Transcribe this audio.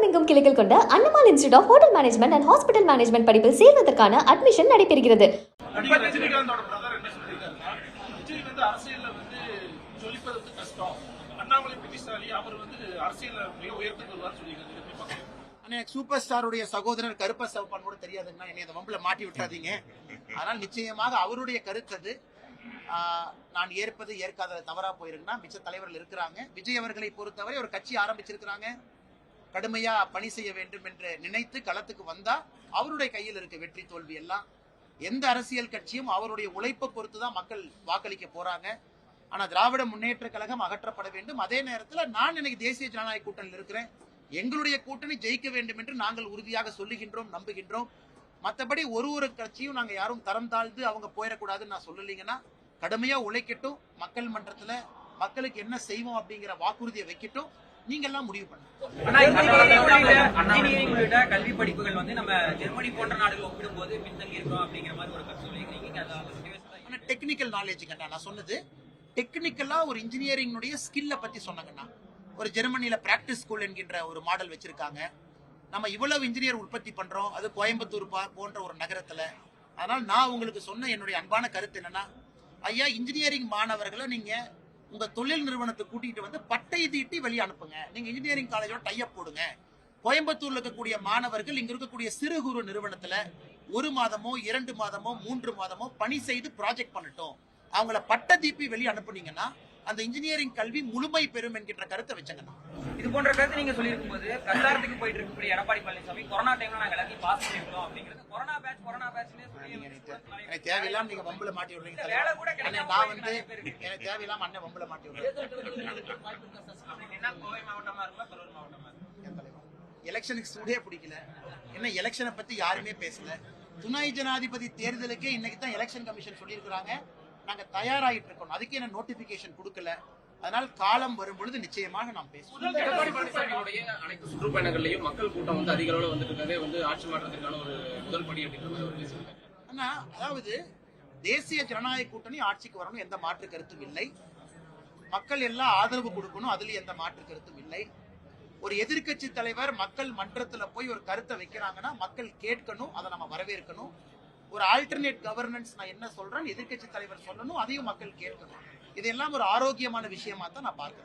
உலகமெங்கும் கிளைகள் கொண்ட Annamal institute of hotel management and hospital management படிப்பில் சேர்வதற்கான அட்மிஷன் நடைபெறுகிறது. சூப்பர் ஸ்டாருடைய சகோதரர் கருப்ப சவப்பான் கூட தெரியாதுன்னா என்னை அந்த வம்பில் மாட்டி விட்டுறாதீங்க. ஆனால் நிச்சயமாக அவருடைய கருத்து அது ஆஹ், நான் ஏற்பது ஏற்காத தவறா போயிருக்குன்னா மிச்ச தலைவர்கள் இருக்கிறாங்க. விஜய் அவர்களை பொறுத்தவரை ஒரு கட்சி ஆரம்பிச்சிருக்கிறாங்க. கடுமையா பணி செய்ய வேண்டும் என்று நினைத்து களத்துக்கு வந்தா அவருடைய கையில் இருக்க வெற்றி தோல்வி எல்லாம். எந்த அரசியல் கட்சியும் அவருடைய உழைப்பை பொறுத்து தான் மக்கள் வாக்களிக்க போறாங்க. ஆனா திராவிட முன்னேற்ற கழகம் அகற்றப்பட வேண்டும். அதே நேரத்தில் நான் இன்னைக்கு தேசிய ஜனநாயக கூட்டணியில் இருக்கிறேன். எங்களுடைய கூட்டணி ஜெயிக்க வேண்டும் என்று நாங்கள் உறுதியாக சொல்லுகின்றோம் நம்புகின்றோம். மற்றபடி ஒரு ஒரு கட்சியும் நாங்க யாரும் தரம் தாழ்ந்து அவங்க போயிடக்கூடாதுன்னு நான் சொல்லலைங்கன்னா கடுமையா உழைக்கட்டும். மக்கள் மன்றத்துல மக்களுக்கு என்ன செய்வோம் அப்படிங்கிற வாக்குறுதியை வைக்கட்டும். நீங்க எல்லாம் முடிவு பண்ணுங்க கல்வி படிப்புகள் வந்து நம்ம ஜெர்மனி போன்ற நாடுகள் ஒப்பிடும்போது பின்தங்கி இருக்கோம் அப்படிங்கிற மாதிரி ஒரு கருத்து ஆனா டெக்னிக்கல் நாலேஜ் கண்ணா நான் சொன்னது டெக்னிக்கலா ஒரு இன்ஜினியரிங்னுடைய ஸ்கில்ல பத்தி சொன்னாங்கண்ணா ஒரு ஜெர்மனியில பிராக்டிஸ் ஸ்கூல் என்கின்ற ஒரு மாடல் வச்சிருக்காங்க. நம்ம இவ்வளவு இன்ஜினியர் உற்பத்தி பண்றோம். அது கோயம்புத்தூர் பா- போன்ற ஒரு நகரத்துல. அதனால் நான் உங்களுக்கு சொன்ன என்னுடைய அன்பான கருத்து என்னன்னா ஐயா இன்ஜினியரிங் மாணவர்களை நீங்க உங்க தொழில் நிறுவனத்தை கூட்டிட்டு வந்து பட்டை தீட்டி வெளியே அனுப்புங்க. நீங்க இன்ஜினியரிங் காலேஜோட டைப் போடுங்க. கோயம்புத்தூர்ல இருக்கக்கூடிய மாணவர்கள் இங்க இருக்கக்கூடிய சிறு குறு நிறுவனத்துல ஒரு மாதமோ இரண்டு மாதமோ மூன்று மாதமோ பணி செய்து ப்ராஜெக்ட் பண்ணட்டும். அவங்கள பட்ட தீப்பி வெளியே அனுப்புனீங்கன்னா அந்த இன்ஜினியரிங் கல்வி முழுமை பெறும் என்கின்ற கருத்தை வச்சங்கண்ணா இது போன்ற கருத்து நீங்க சொல்லியிருக்கும் போது பிரச்சாரத்துக்கு போயிட்டு இருக்கக்கூடிய எடப்பாடி பழனிசாமி கொரோனா டைம்ல நாங்க எல்லாத்தையும் பாஸ் பண்ணிருக்கோம் அப்படிங்கிறது. கொரோனா பேட்ச் கொரோனா பேட்ச்னே தேவையில்லாம நீங்க வம்புல மாட்டி விடுறீங்க வேலை கூட கிடைக்காம நான் வந்து. எனக்கு தேவையில்லாம அண்ணன் வம்புல மாட்டி விடுறேன். என்ன கோவை மாவட்டமா இருக்குமா கரூர் மாவட்டமா. எலெக்ஷனுக்கு சூடே பிடிக்கல. என்ன எலெக்ஷனை பத்தி யாருமே பேசல. துணை ஜனாதிபதி தேர்தலுக்கே இன்னைக்கு தான் எலெக்ஷன் கமிஷன் சொல்லியிருக்கிறாங்க. நாங்க தயாராகிட்டு இருக்கோம். அதுக்கு என்ன நோட்டிபிகேஷன் கொடுக்கல. அதனால் காலம் வரும் பொழுது நிச்சயமாக நாம் பேசுவோம். அனைத்து சுற்றுப்பயணங்கள்லயும் மக்கள் கூட்டம் வந்து அதிக அளவுல வந்துட்டு இருக்கதே வந்து ஆட்சி மாற்றத்திற்கான ஒரு முதல் படி மாதிரி பேசியிருக்காரு. ஆனா அதாவது தேசிய ஜனநாயக கூட்டணி ஆட்சிக்கு வரணும் எந்த மாற்று கருத்தும் இல்லை. மக்கள் எல்லாம் ஆதரவு கொடுக்கணும் அதுல எந்த மாற்று கருத்தும் இல்லை. ஒரு எதிர்க்கட்சி தலைவர் மக்கள் மன்றத்துல போய் ஒரு கருத்தை வைக்கிறாங்கன்னா மக்கள் கேட்கணும் அதை நம்ம வரவேற்கணும். ஒரு ஆல்டர்னேட் கவர்னன்ஸ் நான் என்ன சொல்றேன் எதிர்க்கட்சி தலைவர் சொல்லணும் அதையும் மக்கள் கேட்கணும். இதெல்லாம் ஒரு ஆரோக்கியமான விஷயமா தான் நான் பார்க்கிறேன்.